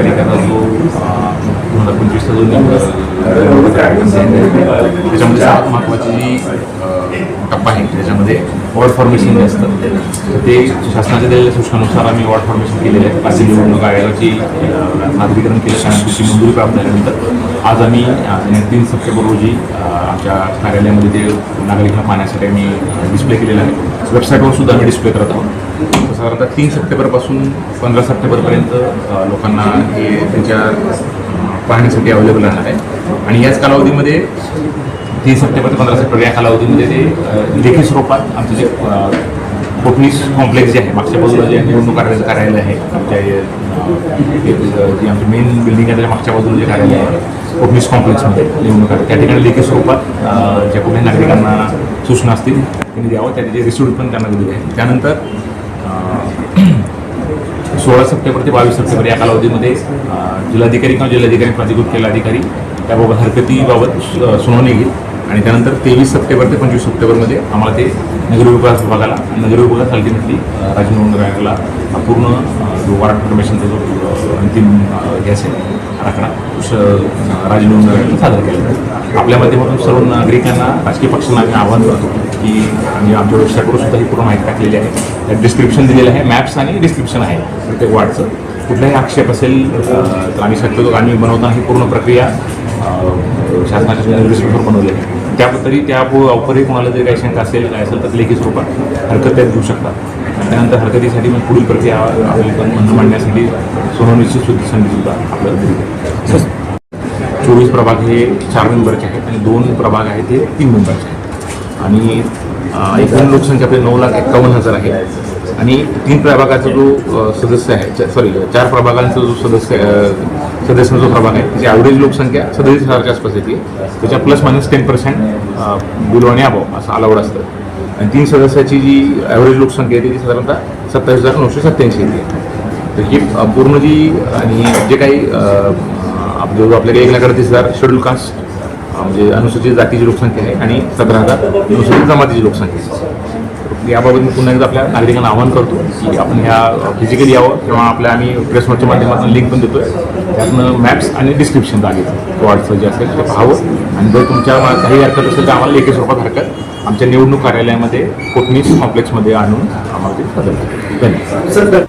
तारीखाचा जो दोन हजार पंचवीसचा जो त्याच्यामध्ये सात महत्वाची जी टप्पा आहे. त्याच्यामध्ये वॉर्ड फॉर्मेशन जे असतं तर ते शासनाच्या दिलेल्या सूचनानुसार आम्ही वॉर्ड फॉर्मेशन केलेले आहे. असे निवडणूक आयोगाची नागरीकरण केलं त्याची मंजुरी प्राप्त झाल्यानंतर. आज आम्ही तीन सप्टेंबर रोजी आमच्या कार्यालयामध्ये ते नागरिकांना पाहण्यासाठी आम्ही डिस्प्ले केलेलं आहे. वेबसाईटवर सुद्धा आम्ही डिस्प्ले करत आहोत. साधारणतः तीन सप्टेंबरपासून पंधरा सप्टेंबरपर्यंत लोकांना हे त्यांच्या पाहण्यासाठी अवेलेबल राहणार आहे. आणि याच कालावधीमध्ये तीन सप्टेंबर ते पंधरा सप्टेंबर या कालावधीमध्ये ते लेखी स्वरूपात आमचं जे कोटणीस कॉम्प्लेक्स जे आहे मागच्या बाजूला जे निवडणूक कार्यालय कार्यालय आहे आमच्या अ, आमची मेन बिल्डिंग आहे त्याच्या मागच्या बाजूला जे कार्यालय आहे कोटणीस कॉम्प्लेक्समध्ये निवडणूक कार्यालय. त्या ठिकाणी लेखी स्वरूपात ज्या कुठल्याही नागरिकांना सूचना असतील त्यांनी द्यावं त्याचे रिसिप्ट पण त्यांना दिलेले आहे. त्यानंतर सोळा सप्टेंबर ते बावीस सप्टेंबर या कालावधीमध्ये जिल्हाधिकारी किंवा जिल्हाधिकारी प्राधिकृत केला अधिकारी. त्याबाबत हरकतीबाबत सु- सुनावणी घेईल. आणि त्यानंतर तेवीस सप्टेंबर ते पंचवीस सप्टेंबरमध्ये आम्हाला ते नगरविकास विभागाला नगरविभागात अल्टिमेटली राजनोंद रायला पूर्ण जो वॉरंट फॉर्मेशनचा जो अंतिम हे असेल आराखडा राजनोंद सादर केला. आपल्या माध्यमातून सर्व नागरिकांना राजकीय पक्षांना आम्ही आवाहन करतो की आम्ही आमच्या वेबसाईटवर सुद्धा ही पूर्ण माहिती टाकलेली आहे. त्यात डिस्क्रिप्शन दिलेलं आहे मॅप्स आणि डिस्क्रिप्शन आहे. प्रत्येक वार्डचं. कुठलाही आक्षेप असेल तर आम्ही शक्यतो आम्ही बनवताना ही पूर्ण प्रक्रिया शासनाच्या निर्देशानुसार बनवली आहे. त्याबद्दल त्या उपरही कोणाला जरी काही शंका असेल काय असेल तर लेखी स्वरूपात हरकत त्यात घेऊ शकतात. त्यानंतर हरकतीसाठी मग पुढील प्रक्रिया म्हणून मांडण्यासाठी सुनावणीची सुद्धा संधीसुद्धा आपल्याला दिली. चोवीस प्रभाग हे चार मेंबरचे आहेत आणि दोन प्रभाग आहेत हे तीन मेंबरचे आहेत. आणि एकूण लोकसंख्या आपली नऊ लाख एक्कावन्न हजार आहे. आणि तीन प्रभागाचा जो सदस्य आहे सॉरी चार प्रभागांचा जो सदस्य सदस्यांचा जो प्रभाग आहे त्याची ॲव्हरेज लोकसंख्या सदतीस हजारच्या आसपास येते. त्याच्या plus minus ten percent below आणि अभाव असं अलाउड असतं. आणि तीन सदस्याची जी ॲव्हरेज लोकसंख्या आहे ती साधारणतः सत्तावीस हजार नऊशे सत्त्याऐंशी येते. तर ही पूर्ण जी आणि जे काही आप- जो आपल्याकडे एक लाख अडतीस हजार शेड्यूल कास्ट म्हणजे अनुसूचित जातीची लोकसंख्या आहे आणि सतरा हजार अनुसूचित जमातीची लोकसंख्या आहे. याबाबत मी पुन्हा एकदा आपल्या नागरिकांना आवाहन करतो की आपण ह्या फिजिकली यावं किंवा आपल्या आम्ही प्रेस नोटच्या माध्यमातून लिंक पण देतोय. त्यातनं मॅप्स आणि डिस्क्रिप्शन लागेल वॉर्डचं जे असेल ते पाहावं. आणि जर तुमच्या काही हरकत असेल तर आम्हाला लेखी स्वरूपात हरकत आमच्या निवडणूक कार्यालयामध्ये कोटणीस कॉम्प्लेक्समध्ये आणून आम्हाला ते सादर धन्यवाद. सर